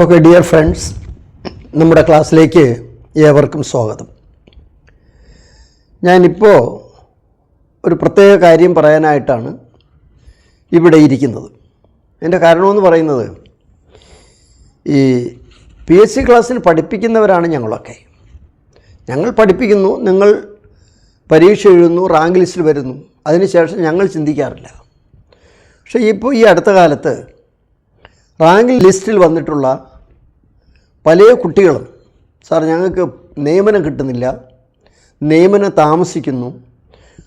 Okay dear friends നമ്മുടെ ക്ലാസ്സിലേക്ക് ഏവർക്കും സ്വാഗതം. ഞാനിപ്പോൾ ഒരു പ്രത്യേക കാര്യം പറയാനായിട്ടാണ് ഇവിടെ ഇരിക്കുന്നത്. എന്റെ കാരണമെന്ന് പറയുന്നത് ഈ പി എസ് സി ക്ലാസ്സിന് പഠിപ്പിക്കുന്നവരാണ് ഞങ്ങളൊക്കെ. ഞങ്ങൾ പഠിപ്പിക്കുന്നു നിങ്ങൾ പരീക്ഷ എഴുതുന്നു റാങ്ക് ലിസ്റ്റിൽ വരുന്നു. അതിനുശേഷം ഞങ്ങൾ ചിന്തിക്കാറില്ല. പക്ഷേ ഇപ്പോൾ ഈ അടുത്ത കാലത്ത് റാങ്ക് ലിസ്റ്റിൽ വന്നിട്ടുള്ള പല കുട്ടികളും സാർ ഞങ്ങൾക്ക് നിയമനം കിട്ടുന്നില്ല നിയമനം താമസിക്കുന്നു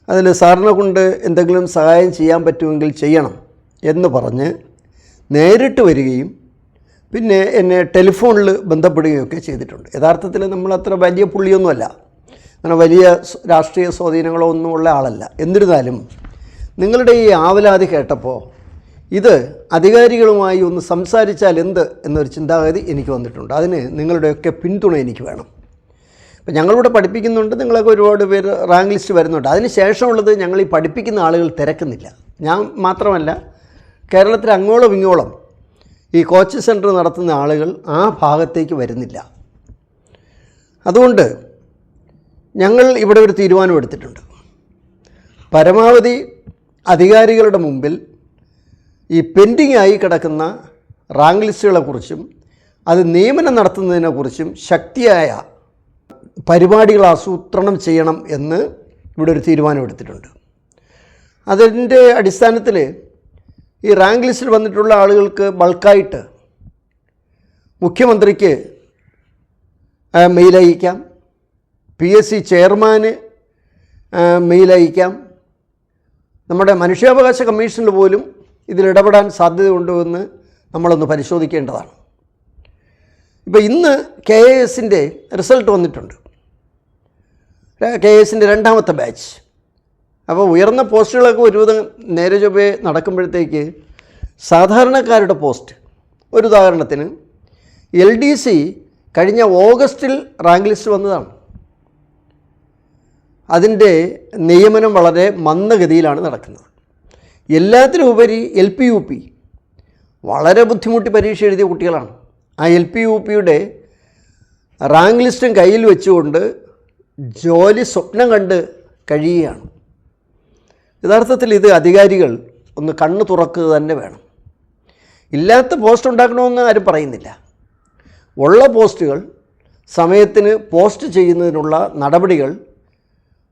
അതിൽ സാറിനെ കൊണ്ട് എന്തെങ്കിലും സഹായം ചെയ്യാൻ പറ്റുമെങ്കിൽ ചെയ്യണം എന്ന് പറഞ്ഞ് നേരിട്ട് വരികയും പിന്നെ എന്നെ ടെലിഫോണിൽ ബന്ധപ്പെടുകയൊക്കെ ചെയ്തിട്ടുണ്ട്. യഥാർത്ഥത്തിൽ നമ്മൾ അത്ര വലിയ പുള്ളിയൊന്നുമല്ല. അങ്ങനെ വലിയ രാഷ്ട്രീയ സ്വാധീനങ്ങളോ ഒന്നും ഉള്ള ആളല്ല. എന്നിരുന്നാലും നിങ്ങളുടെ ഈ ആവലാതി കേട്ടപ്പോൾ ഇത് അധികാരികളുമായി ഒന്ന് സംസാരിച്ചാൽ എന്ത് എന്നൊരു ചിന്താഗതി എനിക്ക് വന്നിട്ടുണ്ട്. അതിന് നിങ്ങളുടെയൊക്കെ പിന്തുണ എനിക്ക് വേണം. ഇപ്പം ഞങ്ങളിവിടെ പഠിപ്പിക്കുന്നുണ്ട്. നിങ്ങളൊക്കെ ഒരുപാട് പേര് റാങ്ക് ലിസ്റ്റ് വരുന്നുണ്ട്. അതിന് ശേഷമുള്ളത് ഞങ്ങൾ ഈ പഠിപ്പിക്കുന്ന ആളുകൾ തിരക്കുന്നില്ല. ഞാൻ മാത്രമല്ല കേരളത്തിൽ അങ്ങോളം ഇങ്ങോളം ഈ കോച്ച് സെന്റർ നടത്തുന്ന ആളുകൾ ആ ഭാഗത്തേക്ക് വരുന്നില്ല. അതുകൊണ്ട് ഞങ്ങൾ ഇവിടെ ഒരു തീരുമാനമെടുത്തിട്ടുണ്ട് പരമാവധി അധികാരികളുടെ മുമ്പിൽ ഈ പെൻഡിങ് ആയി കിടക്കുന്ന റാങ്ക് ലിസ്റ്റുകളെക്കുറിച്ചും അത് നിയമനം നടത്തുന്നതിനെക്കുറിച്ചും ശക്തിയായ പരിപാടികൾ ആസൂത്രണം ചെയ്യണം എന്ന് ഇവിടെ ഒരു തീരുമാനമെടുത്തിട്ടുണ്ട്. അതിന്റെ അടിസ്ഥാനത്തിൽ ഈ റാങ്ക് ലിസ്റ്റിൽ വന്നിട്ടുള്ള ആളുകൾക്ക് ബൾക്കായിട്ട് മുഖ്യമന്ത്രിക്ക് മെയിൽ അയക്കാം. പി എസ് സി ചെയർമാന് മെയിൽ അയക്കാം. നമ്മുടെ മനുഷ്യാവകാശ കമ്മീഷനിൽ പോലും ഇതിൽ ഇടപെടാൻ സാധ്യതയുണ്ടോ എന്ന് നമ്മളൊന്ന് പരിശോധിക്കേണ്ടതാണ്. ഇപ്പോൾ ഇന്ന് കെ എ എസിന്റെ റിസൾട്ട് വന്നിട്ടുണ്ട്. കെ എ എസിന്റെ രണ്ടാമത്തെ ബാച്ച്. അപ്പോൾ ഉയർന്ന പോസ്റ്റുകളൊക്കെ ഒരുവിധം നേരെ ചൊവ്വേ നടക്കുമ്പോഴത്തേക്ക് സാധാരണക്കാരുടെ പോസ്റ്റ്. ഒരു ഉദാഹരണത്തിന് എൽ ഡി സി കഴിഞ്ഞ ഓഗസ്റ്റിൽ റാങ്ക് ലിസ്റ്റ് വന്നതാണ്. അതിന്റെ നിയമനം വളരെ മന്ദഗതിയിലാണ് നടക്കുന്നത്. എല്ലാത്തിനും ഉപരി എൽ പി യു പി. വളരെ ബുദ്ധിമുട്ടി പരീക്ഷ എഴുതിയ കുട്ടികളാണ്. ആ എൽ പി യു പിയുടെ റാങ്ക് ലിസ്റ്റും കയ്യിൽ വെച്ചുകൊണ്ട് ജോലി സ്വപ്നം കണ്ട് കഴിയുകയാണ്. യഥാർത്ഥത്തിൽ ഇത് അധികാരികൾ ഒന്ന് കണ്ണ് തുറക്കുക തന്നെ വേണം. ഇല്ലാത്ത പോസ്റ്റ് ഉണ്ടാക്കണമെന്ന് ആരും പറയുന്നില്ല. ഉള്ള പോസ്റ്റുകൾ സമയത്തിന് പോസ്റ്റ് ചെയ്യുന്നതിനുള്ള നടപടികൾ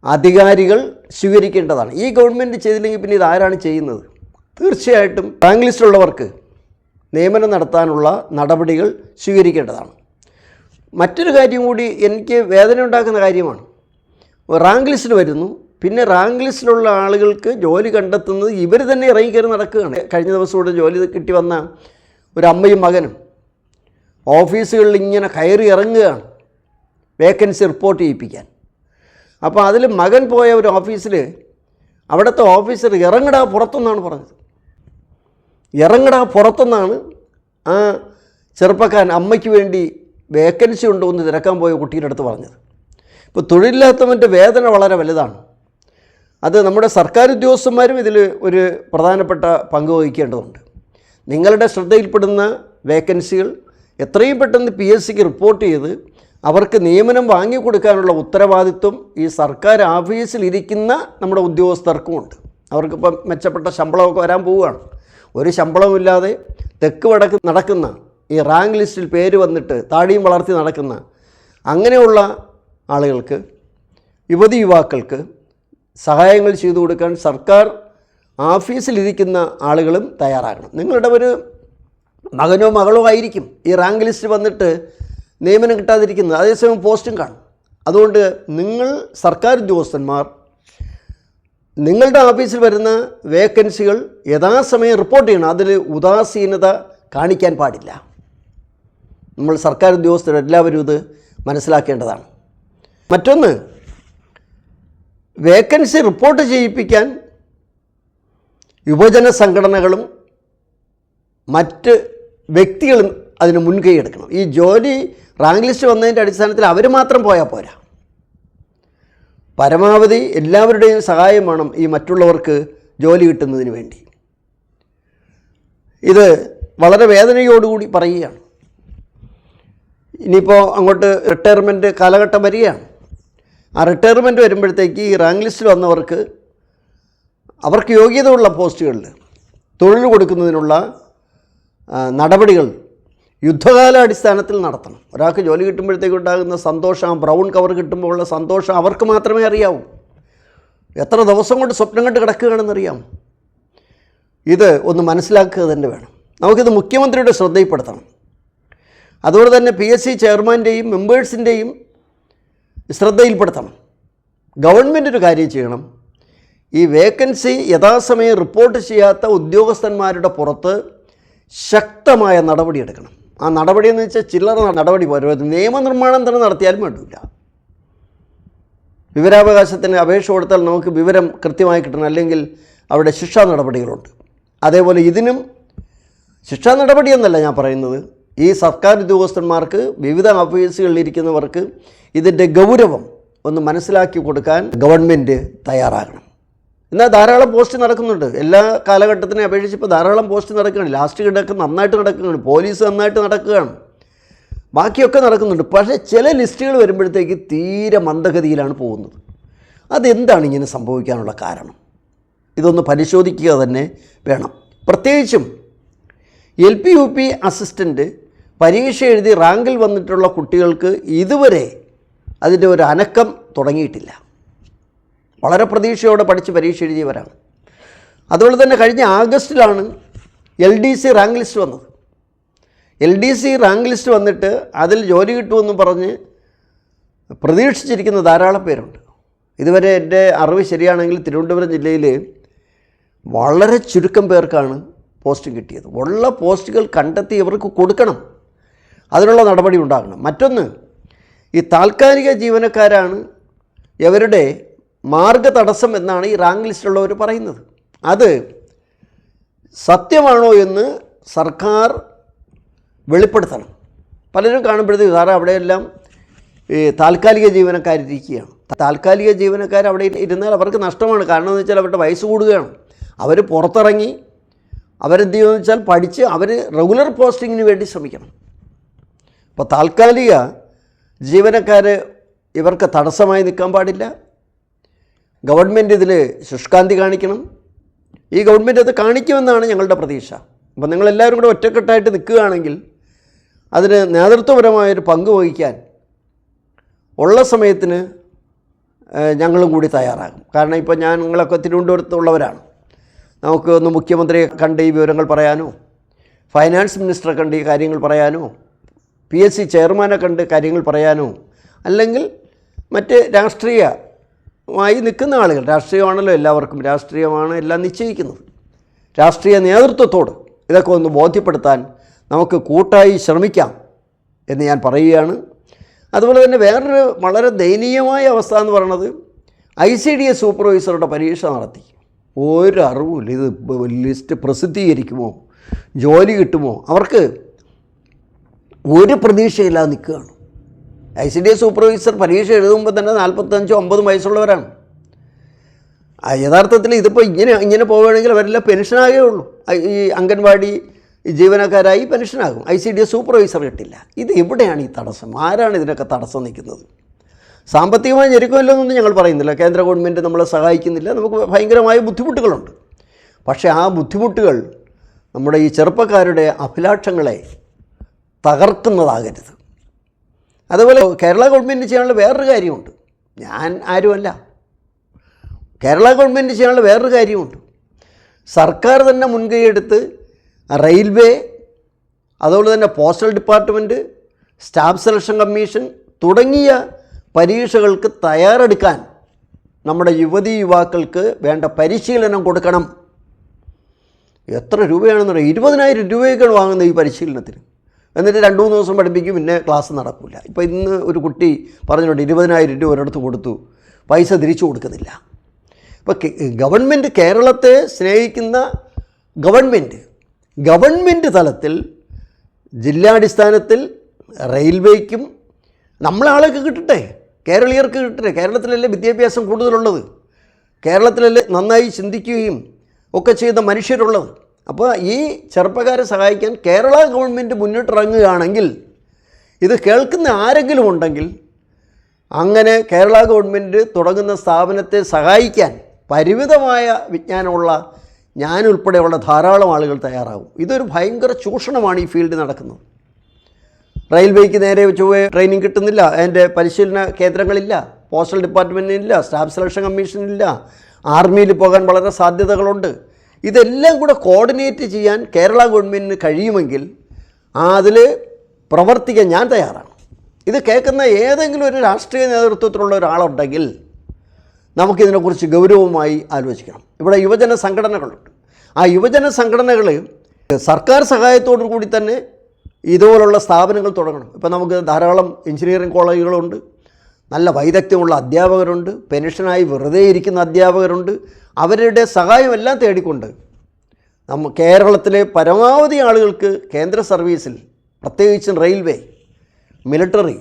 അധികാരികൾ സ്വീകരിക്കേണ്ടതാണ്. ഈ ഗവൺമെന്റ് ചെയ്തില്ലെങ്കിൽ പിന്നെ ഇതാരാണ് ചെയ്യുന്നത്? തീർച്ചയായിട്ടും റാങ്ക് ലിസ്റ്റിലുള്ളവർക്ക് നിയമനം നടത്താനുള്ള നടപടികൾ സ്വീകരിക്കേണ്ടതാണ്. മറ്റൊരു കാര്യം കൂടി എനിക്ക് വേദന ഉണ്ടാക്കുന്ന കാര്യമാണ്. റാങ്ക് ലിസ്റ്റിൽ വരുന്നു. പിന്നെ റാങ്ക് ലിസ്റ്റിലുള്ള ആളുകൾക്ക് ജോലി കണ്ടെത്തുന്നത് ഇവർ തന്നെ ഇറങ്ങിക്കയറി നടക്കുകയാണ്. കഴിഞ്ഞ ദിവസം ഇവിടെ ജോലി കിട്ടി വന്ന ഒരു അമ്മയും മകനും ഓഫീസുകളിൽ ഇങ്ങനെ കയറി ഇറങ്ങുകയാണ്. വേക്കൻസി റിപ്പോർട്ട് ചെയ്യിപ്പിക്കാൻ. അപ്പോൾ അതിൽ മകൻ പോയ ഒരു ഓഫീസിൽ അവിടുത്തെ ഓഫീസർ ഇറങ്ങടാ പുറത്തുനിന്നാണ് പറഞ്ഞത്. ഇറങ്ങടാ പുറത്തുനിന്നാണ് ആ ചെറുപ്പക്കാരൻ അമ്മയ്ക്ക് വേണ്ടി വേക്കൻസി ഉണ്ടോ എന്ന് തിരക്കാൻ പോയ കുട്ടിയുടെ അടുത്ത് പറഞ്ഞത്. ഇപ്പോൾ തൊഴിലില്ലാത്തവന്റെ വേദന വളരെ വലുതാണ്. അത് നമ്മുടെ സർക്കാർ ഉദ്യോഗസ്ഥന്മാരും ഇതിൽ ഒരു പ്രധാനപ്പെട്ട പങ്ക് വഹിക്കേണ്ടതുണ്ട്. നിങ്ങളുടെ ശ്രദ്ധയിൽപ്പെടുന്ന വേക്കൻസികൾ എത്രയും പെട്ടെന്ന് പി എസ് സിക്ക് റിപ്പോർട്ട് ചെയ്ത് അവർക്ക് നിയമനം വാങ്ങിക്കൊടുക്കാനുള്ള ഉത്തരവാദിത്വം ഈ സർക്കാർ ഓഫീസിൽ ഇരിക്കുന്ന നമ്മുടെ ഉദ്യോഗസ്ഥർക്കുമുണ്ട് അവർക്കിപ്പം മെച്ചപ്പെട്ട ശമ്പളമൊക്കെ വരാൻ പോവുകയാണ്. ഒരു ശമ്പളമില്ലാതെ തെക്ക് വടക്ക് നടക്കുന്ന ഈ റാങ്ക് ലിസ്റ്റിൽ പേര് വന്നിട്ട് താടിയും വളർത്തി നടക്കുന്ന അങ്ങനെയുള്ള ആളുകൾക്ക് യുവതി യുവാക്കൾക്ക് സഹായങ്ങൾ ചെയ്തു കൊടുക്കാൻ സർക്കാർ ഓഫീസിലിരിക്കുന്ന ആളുകളും തയ്യാറാകണം. നിങ്ങളുടെ ഒരു മകനോ മകളോ ആയിരിക്കും ഈ റാങ്ക് ലിസ്റ്റ് വന്നിട്ട് നിയമനം കിട്ടാതിരിക്കുന്നത്. അതേസമയം പോസ്റ്റും കാണും. അതുകൊണ്ട് നിങ്ങൾ സർക്കാർ ഉദ്യോഗസ്ഥന്മാർ നിങ്ങളുടെ ഓഫീസിൽ വരുന്ന വേക്കൻസികൾ യഥാസമയം റിപ്പോർട്ട് ചെയ്യണം. അതിൽ ഉദാസീനത കാണിക്കാൻ പാടില്ല. നമ്മൾ സർക്കാർ ഉദ്യോഗസ്ഥരെല്ലാവരും ഇത് മനസ്സിലാക്കേണ്ടതാണ്. മറ്റൊന്ന് വേക്കൻസി റിപ്പോർട്ട് ചെയ്യിപ്പിക്കാൻ യുവജന സംഘടനകളും മറ്റ് വ്യക്തികളും അതിന് മുൻകൈ എടുക്കണം. ഈ ജോലി റാങ്ക് ലിസ്റ്റ് വന്നതിന്റെ അടിസ്ഥാനത്തിൽ അവർ മാത്രം പോയാൽ പോരാ. പരമാവധി എല്ലാവരുടെയും സഹായം വേണം ഈ മറ്റുള്ളവർക്ക് ജോലി കിട്ടുന്നതിന് വേണ്ടി. ഇത് വളരെ വേദനയോടുകൂടി പറയുകയാണ്. ഇനിയിപ്പോൾ അങ്ങോട്ട് റിട്ടയർമെന്റ് കാലഘട്ടം വരികയാണ്. ആ റിട്ടയർമെന്റ് വരുമ്പോഴത്തേക്ക് ഈ റാങ്ക് ലിസ്റ്റിൽ വന്നവർക്ക് അവർക്ക് യോഗ്യതയുള്ള പോസ്റ്റുകളിൽ തൊഴിൽ കൊടുക്കുന്നതിനുള്ള ആ, നടപടികൾ യുദ്ധകാലാടിസ്ഥാനത്തിൽ നടത്തണം. ഒരാൾക്ക് ജോലി കിട്ടുമ്പോഴത്തേക്ക് ഉണ്ടാകുന്ന സന്തോഷം ബ്രൗൺ കവർ കിട്ടുമ്പോൾ ഉള്ള സന്തോഷം അവർക്ക് മാത്രമേ അറിയാവൂ. എത്ര ദിവസം കൊണ്ട് സ്വപ്നം കണ്ട് കിടക്കുകയാണെന്നറിയാം. ഇത് ഒന്ന് മനസ്സിലാക്കുക തന്നെ വേണം. നമുക്കിത് മുഖ്യമന്ത്രിയുടെ ശ്രദ്ധയിൽപ്പെടുത്തണം. അതുപോലെ തന്നെ പി എസ് സി ചെയർമാന്റെയും മെമ്പേഴ്സിന്റെയും ശ്രദ്ധയിൽപ്പെടുത്തണം. ഗവൺമെന്റ് ഒരു കാര്യം ചെയ്യണം. ഈ വേക്കൻസി യഥാസമയം റിപ്പോർട്ട് ചെയ്യാത്ത ഉദ്യോഗസ്ഥന്മാരുടെ പുറത്ത് ശക്തമായ നടപടിയെടുക്കണം. ആ നടപടി എന്ന് വെച്ചാൽ ചില്ലറ നടപടി പോരാ നിയമനിർമ്മാണം തന്നെ നടത്തിയാലും വേണ്ടില്ല. വിവരാവകാശത്തിന് അപേക്ഷ കൊടുത്താൽ നമുക്ക് വിവരം കൃത്യമായി കിട്ടണം. അല്ലെങ്കിൽ അവിടെ ശിക്ഷാ നടപടികളുണ്ട്. അതേപോലെ ഇതിനും ശിക്ഷാ നടപടിയെന്നല്ല ഞാൻ പറയുന്നത്. ഈ സർക്കാർ ഉദ്യോഗസ്ഥന്മാർക്ക് വിവിധ ഓഫീസുകളിലിരിക്കുന്നവർക്ക് ഇതിന്റെ ഗൗരവം ഒന്ന് മനസ്സിലാക്കി കൊടുക്കാൻ ഗവൺമെന്റ് തയ്യാറാകണം. എന്നാൽ ധാരാളം പോസ്റ്റ് നടക്കുന്നുണ്ട്. എല്ലാ കാലഘട്ടത്തിനെ അപേക്ഷിച്ച് ഇപ്പോൾ ധാരാളം പോസ്റ്റ് നടക്കുകയാണ്. ലാസ്റ്റ് കിടക്കുന്ന നന്നായിട്ട് നടക്കുകയാണ്. പോലീസ് നന്നായിട്ട് നടക്കുകയാണ്. ബാക്കിയൊക്കെ നടക്കുന്നുണ്ട്. പക്ഷേ ചില ലിസ്റ്റുകൾ വരുമ്പോഴത്തേക്ക് തീരെ മന്ദഗതിയിലാണ് പോകുന്നത്. അതെന്താണ് ഇങ്ങനെ സംഭവിക്കാനുള്ള കാരണം? ഇതൊന്ന് പരിശോധിക്കുക തന്നെ വേണം. പ്രത്യേകിച്ചും L P U P assistant പരീക്ഷ എഴുതി റാങ്കിൽ വന്നിട്ടുള്ള കുട്ടികൾക്ക് ഇതുവരെ അതിന്റെ ഒരു അനക്കം തുടങ്ങിയിട്ടില്ല. വളരെ പ്രതീക്ഷയോടെ പഠിച്ച് പരീക്ഷ എഴുതിയവരാണ്. അതുപോലെ തന്നെ കഴിഞ്ഞ ആഗസ്റ്റിലാണ് L D C rank list വന്നത്. L D C rank list വന്നിട്ട് അതിൽ ജോലി കിട്ടുമെന്ന് പറഞ്ഞ് പ്രതീക്ഷിച്ചിരിക്കുന്ന ധാരാളം പേരുണ്ട്. ഇതുവരെ എന്റെ അറിവ് ശരിയാണെങ്കിൽ തിരുവനന്തപുരം ജില്ലയിൽ വളരെ ചുരുക്കം പേർക്കാണ് പോസ്റ്റ് കിട്ടിയത്. ഉള്ള പോസ്റ്റുകൾ കണ്ടെത്തി ഇവർക്ക് കൊടുക്കണം. അതിനുള്ള നടപടി ഉണ്ടാകണം. മറ്റൊന്ന് ഈ താൽക്കാലിക ജീവനക്കാരാണ് ഇവരുടെ മാർഗ തടസ്സം എന്നാണ് ഈ റാങ്ക് ലിസ്റ്റിലുള്ളവർ പറയുന്നത്. അത് സത്യമാണോ എന്ന് സർക്കാർ വെളിപ്പെടുത്തണം. പലരും കാണുമ്പോഴത്തേക്ക് സാറേ അവിടെയെല്ലാം ഈ താൽക്കാലിക ജീവനക്കാരിരിക്കുകയാണ്. താൽക്കാലിക ജീവനക്കാർ അവിടെ ഇരുന്നാൽ അവർക്ക് നഷ്ടമാണ്. കാരണം എന്ന് വെച്ചാൽ അവരുടെ വയസ്സ് കൂടുകയാണ്. അവർ പുറത്തിറങ്ങി അവരെന്ത് ചെയ്യുമെന്ന് വെച്ചാൽ പഠിച്ച് അവർ റെഗുലർ പോസ്റ്റിങ്ങിന് വേണ്ടി ശ്രമിക്കണം. അപ്പോൾ താൽക്കാലിക ജീവനക്കാർ ഇവർക്ക് തടസ്സമായി നിൽക്കാൻ പാടില്ല. ഗവൺമെന്റ് ഇതിൽ ശുഷ്കാന്തി കാണിക്കണം. ഈ ഗവൺമെന്റ് അത് കാണിക്കുമെന്നാണ് ഞങ്ങളുടെ പ്രതീക്ഷ. അപ്പം നിങ്ങളെല്ലാവരും കൂടെ ഒറ്റക്കെട്ടായിട്ട് നിൽക്കുകയാണെങ്കിൽ അതിന് നേതൃത്വപരമായൊരു പങ്ക് വഹിക്കാൻ ഉള്ള സമയത്തിന് ഞങ്ങളും കൂടി തയ്യാറാകും. കാരണം ഇപ്പോൾ ഞാൻ നിങ്ങളൊക്കെ തിരുവനന്തപുരത്തുള്ളവരാണ്. നമുക്ക് ഒന്ന് മുഖ്യമന്ത്രിയെ കണ്ട് ഈ വിവരങ്ങൾ പറയാനോ ഫൈനാൻസ് മിനിസ്റ്ററെ കണ്ട് ഈ കാര്യങ്ങൾ പറയാനോ പി എസ് സി ചെയർമാനെ കണ്ട് കാര്യങ്ങൾ പറയാനോ അല്ലെങ്കിൽ മറ്റ് രാഷ്ട്രീയമായി നിൽക്കുന്ന ആളുകൾ രാഷ്ട്രീയമാണല്ലോ എല്ലാവർക്കും രാഷ്ട്രീയമാണ് എല്ലാം നിശ്ചയിക്കുന്നത്. രാഷ്ട്രീയ നേതൃത്വത്തോട് ഇതൊക്കെ ഒന്ന് ബോധ്യപ്പെടുത്താൻ നമുക്ക് കൂട്ടായി ശ്രമിക്കാം എന്ന് ഞാൻ പറയുകയാണ്. അതുപോലെ തന്നെ വേറൊരു വളരെ ദയനീയമായ അവസ്ഥ എന്ന് പറയുന്നത് ഐ സി ഡി എസ് സൂപ്പർവൈസറുടെ പരീക്ഷ നടത്തി. ഒരു ഇത് ലിസ്റ്റ് പ്രസിദ്ധീകരിക്കുമോ? ജോലി കിട്ടുമോ? അവർക്ക് ഒരു പ്രതീക്ഷയില്ലാതെ നിൽക്കുകയാണ്. I C D S supervisor പരീക്ഷ എഴുതുമ്പോൾ തന്നെ നാൽപ്പത്തഞ്ചോ അമ്പതും വയസ്സുള്ളവരാണ്. യഥാർത്ഥത്തിൽ ഇതിപ്പോൾ ഇങ്ങനെ ഇങ്ങനെ പോവുകയാണെങ്കിൽ അവരെല്ലാം പെൻഷനാകേ ഉള്ളൂ. ഈ അംഗൻവാടി ജീവനക്കാരായി പെൻഷനാകും. I C D S supervisor കിട്ടില്ല. ഇത് എവിടെയാണ് ഈ തടസ്സം? ആരാണ് ഇതിനൊക്കെ തടസ്സം നിൽക്കുന്നത്? സാമ്പത്തികമായി ഞെരുക്കമില്ലെന്നൊന്നും ഞങ്ങൾ പറയുന്നില്ല. കേന്ദ്ര ഗവൺമെന്റ് നമ്മളെ സഹായിക്കുന്നില്ല. നമുക്ക് ഭയങ്കരമായ ബുദ്ധിമുട്ടുകളുണ്ട്. പക്ഷേ ആ ബുദ്ധിമുട്ടുകൾ നമ്മുടെ ഈ ചെറുപ്പക്കാരുടെ അഭിലാഷങ്ങളെ തകർക്കുന്നതാകരുത്. അതുപോലെ കേരള ഗവൺമെന്റ് ചെയ്യാനുള്ള വേറൊരു കാര്യമുണ്ട്. ഞാൻ ആരുമല്ല. കേരള ഗവൺമെന്റ് ചെയ്യാനുള്ള വേറൊരു കാര്യമുണ്ട്. സർക്കാർ തന്നെ മുൻകൈയെടുത്ത് റെയിൽവേ അതുപോലെ തന്നെ postal department staff selection commission തുടങ്ങിയ പരീക്ഷകൾക്ക് തയ്യാറെടുക്കാൻ നമ്മുടെ യുവതി യുവാക്കൾക്ക് വേണ്ട പരിശീലനം കൊടുക്കണം. എത്ര രൂപയാണെന്ന് ഇരുപതിനായിരം രൂപയൊക്കെയാണ് വാങ്ങുന്നത് ഈ പരിശീലനത്തിന്. എന്നിട്ട് രണ്ട് മൂന്ന് ദിവസം പഠിപ്പിക്കും പിന്നെ ക്ലാസ് നടക്കില്ല ഇപ്പോൾ ഇന്ന് ഒരു കുട്ടി പറഞ്ഞിട്ടുണ്ട് ഇരുപതിനായിരം രൂപ ഒരിടത്ത് കൊടുത്തു പൈസ തിരിച്ചു കൊടുക്കുന്നില്ല. ഇപ്പോൾ ഗവൺമെന്റ് കേരളത്തെ സ്നേഹിക്കുന്ന ഗവൺമെന്റ് ഗവൺമെന്റ് തലത്തിൽ ജില്ലാടിസ്ഥാനത്തിൽ റെയിൽവേക്കും നമ്മളെ ആളൊക്കെ കിട്ടട്ടെ കേരളീയർക്ക് കിട്ടട്ടെ. കേരളത്തിലല്ലേ വിദ്യാഭ്യാസം കൂടുതലുള്ളത്? കേരളത്തിലല്ലേ നന്നായി ചിന്തിക്കുകയും ഒക്കെ ചെയ്ത മനുഷ്യരുള്ളത്? അപ്പോൾ ഈ ചെറുപ്പക്കാരെ സഹായിക്കാൻ കേരള ഗവൺമെന്റ് മുന്നിട്ടിറങ്ങുകയാണെങ്കിൽ ഇത് കേൾക്കുന്ന ആരെങ്കിലും ഉണ്ടെങ്കിൽ അങ്ങനെ കേരള ഗവൺമെന്റ് തുടങ്ങുന്ന സ്ഥാപനത്തെ സഹായിക്കാൻ പരിമിതമായ വിജ്ഞാനമുള്ള ഞാനുൾപ്പെടെയുള്ള ധാരാളം ആളുകൾ തയ്യാറാകും. ഇതൊരു ഭയങ്കര ചൂഷണമാണ് ഈ ഫീൽഡ് നടക്കുന്നത്. റെയിൽവേക്ക് നേരെ ചൊവ്വേ ട്രെയിനിങ് കിട്ടുന്നില്ല അതിന്റെ പരിശീലന കേന്ദ്രങ്ങളില്ല പോസ്റ്റൽ ഡിപ്പാർട്ട്മെന്റിനില്ല സ്റ്റാഫ് സെലക്ഷൻ കമ്മീഷനില്ല ആർമിയിൽ പോകാൻ വളരെ സാധ്യതകളുണ്ട്. ഇതെല്ലാം കൂടെ കോർഡിനേറ്റ് ചെയ്യാൻ കേരള ഗവൺമെന്റിന് കഴിയുമെങ്കിൽ അതിൽ പ്രവർത്തിക്കാൻ ഞാൻ തയ്യാറാണ്. ഇത് കേൾക്കുന്ന ഏതെങ്കിലും ഒരു രാഷ്ട്രീയ നേതൃത്വത്തിലുള്ള ഒരാളുണ്ടെങ്കിൽ നമുക്കിതിനെക്കുറിച്ച് ഗൗരവമായി ആലോചിക്കണം. ഇവിടെ യുവജന സംഘടനകളുണ്ട്. ആ യുവജന സംഘടനകൾ സർക്കാർ സഹായത്തോടു കൂടി തന്നെ ഇതുപോലുള്ള സ്ഥാപനങ്ങൾ തുടങ്ങണം. ഇപ്പം നമുക്ക് ധാരാളം എഞ്ചിനീയറിംഗ് കോളേജുകളുണ്ട്. നല്ല വൈദഗ്ധ്യമുള്ള അധ്യാപകരുണ്ട് പെൻഷനായി വെറുതെ ഇരിക്കുന്ന അധ്യാപകരുണ്ട്. അവരുടെ സഹായമെല്ലാം തേടിക്കൊണ്ട് നമ്മ കേരളത്തിലെ പരമാവധി ആളുകൾക്ക് കേന്ദ്ര സർവീസിൽ പ്രത്യേകിച്ചും റെയിൽവേ മിലിറ്ററി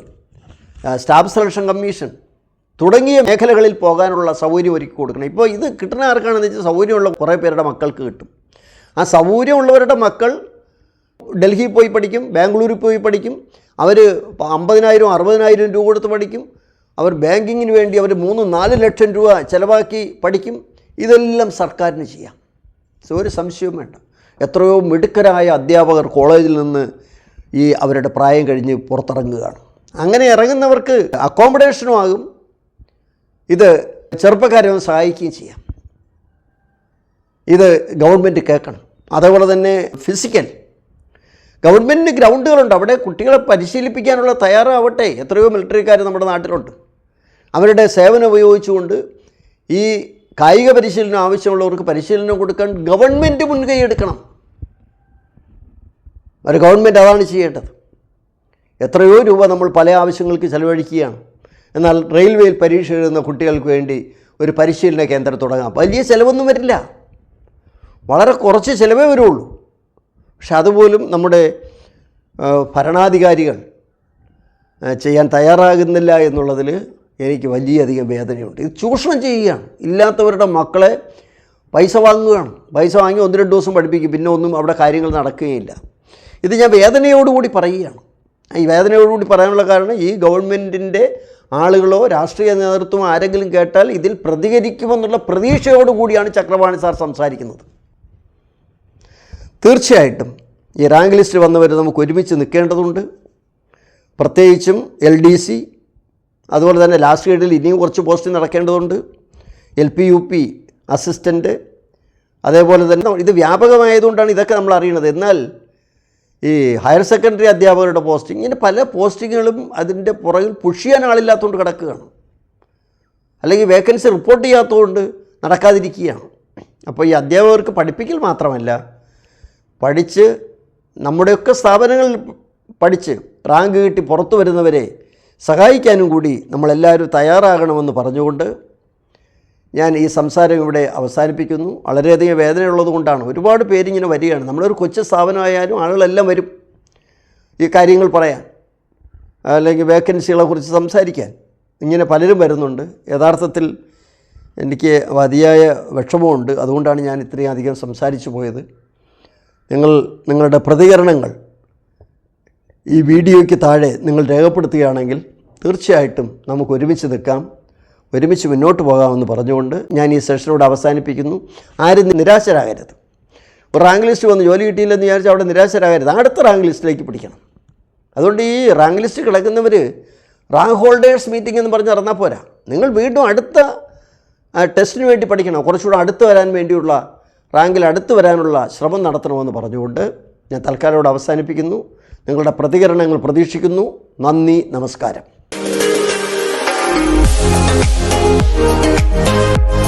ആ, സ്റ്റാഫ് സെലക്ഷൻ കമ്മീഷൻ തുടങ്ങിയ മേഖലകളിൽ പോകാനുള്ള സൗകര്യം ഒരുക്കി കൊടുക്കണം. ഇപ്പോൾ ഇത് കിട്ടുന്ന ആർക്കാണെന്ന് വെച്ചാൽ സൗകര്യമുള്ള കുറേ പേരുടെ മക്കൾക്ക് കിട്ടും. ആ സൗകര്യമുള്ളവരുടെ മക്കൾ ഡൽഹിയിൽ പോയി പഠിക്കും ബാംഗ്ലൂരിൽ പോയി പഠിക്കും. അവർ അമ്പതിനായിരം അറുപതിനായിരം രൂപ കൊടുത്ത് പഠിക്കും. അവർ ബാങ്കിങ്ങിന് വേണ്ടി അവർ മൂന്ന് നാല് ലക്ഷം രൂപ ചിലവാക്കി പഠിക്കും. ഇതെല്ലാം സർക്കാരിന് ചെയ്യാം. സോ ഒരു സംശയവും വേണ്ട. എത്രയോ മിടുക്കരായ അധ്യാപകർ കോളേജിൽ നിന്ന് ഈ അവരുടെ പ്രായം കഴിഞ്ഞ് പുറത്തിറങ്ങുകയാണ്. അങ്ങനെ ഇറങ്ങുന്നവർക്ക് അക്കോമഡേഷനും ആകും. ഇത് ചെറുപ്പക്കാരെ സഹായിക്കുകയും ചെയ്യാം. ഇത് ഗവൺമെന്റ് കേൾക്കണം. അതേപോലെ തന്നെ ഫിസിക്കൽ ഗവൺമെന്റിന് ഗ്രൗണ്ടുകളുണ്ട് അവിടെ കുട്ടികളെ പരിശീലിപ്പിക്കാനുള്ള തയ്യാറാവട്ടെ. എത്രയോ മിലിറ്ററിക്കാർ നമ്മുടെ നാട്ടിലുണ്ട്. അവരുടെ സേവനം ഉപയോഗിച്ചുകൊണ്ട് ഈ കായിക പരിശീലനം ആവശ്യമുള്ളവർക്ക് പരിശീലനം കൊടുക്കാൻ ഗവൺമെന്റ് മുൻകൈ എടുക്കണം. ഒരു ഗവൺമെന്റ് അതാണ് ചെയ്യേണ്ടത്. എത്രയോ രൂപ നമ്മൾ പല ആവശ്യങ്ങൾക്ക് ചെലവഴിക്കുകയാണ്. എന്നാൽ റെയിൽവേയിൽ പരീക്ഷ എഴുതുന്ന കുട്ടികൾക്ക് വേണ്ടി ഒരു പരിശീലന കേന്ദ്രം തുടങ്ങാം. വലിയ ചിലവൊന്നും വരില്ല. വളരെ കുറച്ച് ചിലവേ വരുള്ളൂ. പക്ഷെ അതുപോലും നമ്മുടെ ഭരണാധികാരികൾ ചെയ്യാൻ തയ്യാറാകുന്നില്ല എന്നുള്ളതിൽ എനിക്ക് വലിയധികം വേദനയുണ്ട്. ഇത് ചൂഷണം ചെയ്യുകയാണ്. ഇല്ലാത്തവരുടെ മക്കളെ പൈസ വാങ്ങുകയാണ്. പൈസ വാങ്ങി ഒന്ന് രണ്ട് ദിവസം പഠിപ്പിക്കും. പിന്നെ ഒന്നും അവിടെ കാര്യങ്ങൾ നടക്കുകയില്ല. ഇത് ഞാൻ വേദനയോടുകൂടി പറയുകയാണ്. ഈ വേദനയോടുകൂടി പറയാനുള്ള കാരണം ഈ ഗവൺമെന്റിന്റെ ആളുകളോ രാഷ്ട്രീയ നേതൃത്വമോ ആരെങ്കിലും കേട്ടാൽ ഇതിൽ പ്രതികരിക്കുമെന്നുള്ള പ്രതീക്ഷയോടുകൂടിയാണ് ചക്രവാണി സാർ സംസാരിക്കുന്നത്. തീർച്ചയായിട്ടും ഈ റാങ്ക് ലിസ്റ്റ് വന്നവർ നമുക്ക് ഒരുമിച്ച് നിൽക്കേണ്ടതുണ്ട്. പ്രത്യേകിച്ചും എൽ ഡി സി അതുപോലെ തന്നെ ലാസ്റ്റ് ഗ്രേഡിൽ ഇനിയും കുറച്ച് post നടക്കേണ്ടതുണ്ട്. L P U P assistant അതേപോലെ തന്നെ ഇത് വ്യാപകമായതുകൊണ്ടാണ് ഇതൊക്കെ നമ്മൾ അറിയുന്നത്. എന്നാൽ ഈ ഹയർ സെക്കൻഡറി അധ്യാപകരുടെ പോസ്റ്റിംഗ് ഇങ്ങനെ പല പോസ്റ്റിങ്ങുകളും അതിന്റെ പുറകിൽ പുഷ് ചെയ്യാൻ ആളില്ലാത്തതുകൊണ്ട് കിടക്കുകയാണ്. അല്ലെങ്കിൽ വേക്കൻസി റിപ്പോർട്ട് ചെയ്യാത്തതുകൊണ്ട് നടക്കാതിരിക്കുകയാണ്. അപ്പോൾ ഈ അധ്യാപകർക്ക് പഠിപ്പിക്കൽ മാത്രമല്ല പഠിച്ച് നമ്മുടെയൊക്കെ സ്ഥാപനങ്ങളിൽ പഠിച്ച് റാങ്ക് കിട്ടി പുറത്തു വരുന്നവരെ സഹായിക്കാനും കൂടി നമ്മളെല്ലാവരും തയ്യാറാകണമെന്ന് പറഞ്ഞുകൊണ്ട് ഞാൻ ഈ സംസാരം ഇവിടെ അവസാനിപ്പിക്കുന്നു. വളരെയധികം വേദനയുള്ളത് കൊണ്ടാണ്. ഒരുപാട് പേരിങ്ങനെ വരികയാണ്. നമ്മളൊരു കൊച്ചു സ്ഥാപനമായാലും ആളുകളെല്ലാം വരും ഈ കാര്യങ്ങൾ പറയാൻ. അല്ലെങ്കിൽ വേക്കൻസികളെക്കുറിച്ച് സംസാരിക്കാൻ. ഇങ്ങനെ പലരും വരുന്നുണ്ട്. യഥാർത്ഥത്തിൽ എനിക്ക് അതിയായ വിഷമമുണ്ട്. അതുകൊണ്ടാണ് ഞാൻ ഇത്രയും അധികം സംസാരിച്ചു പോയത്. നിങ്ങൾ നിങ്ങളുടെ പ്രതികരണങ്ങൾ ഈ വീഡിയോയ്ക്ക് താഴെ നിങ്ങൾ രേഖപ്പെടുത്തുകയാണെങ്കിൽ തീർച്ചയായിട്ടും നമുക്ക് ഒരുമിച്ച് നിൽക്കാം. ഒരുമിച്ച് മുന്നോട്ട് പോകാമെന്ന് പറഞ്ഞുകൊണ്ട് ഞാൻ ഈ സെഷനോട് അവസാനിപ്പിക്കുന്നു. ആരും നിരാശരാകരുത്. ഒരു റാങ്ക് ലിസ്റ്റ് വന്ന് ജോലി കിട്ടിയില്ലെന്ന് വിചാരിച്ച് അവിടെ നിരാശരാകരുത്. അടുത്ത റാങ്ക് ലിസ്റ്റിലേക്ക് പിടിക്കണം. അതുകൊണ്ട് ഈ റാങ്ക് ലിസ്റ്റ് കിടക്കുന്നവർ റാങ്ക് ഹോൾഡേഴ്സ് മീറ്റിംഗ് എന്ന് പറഞ്ഞ് നടന്നാൽ പോരാ. നിങ്ങൾ വീണ്ടും അടുത്ത ടെസ്റ്റിന് വേണ്ടി പഠിക്കണം. കുറച്ചുകൂടെ അടുത്ത് വരാൻ വേണ്ടിയുള്ള റാങ്കിൽ അടുത്ത് വരാനുള്ള ശ്രമം നടത്തണമെന്ന് പറഞ്ഞുകൊണ്ട് ഞാൻ തൽക്കാലോട് അവസാനിപ്പിക്കുന്നു. നിങ്ങളുടെ പ്രതികരണങ്ങൾ പ്രതീക്ഷിക്കുന്നു. നന്ദി നമസ്കാരം. We'll be.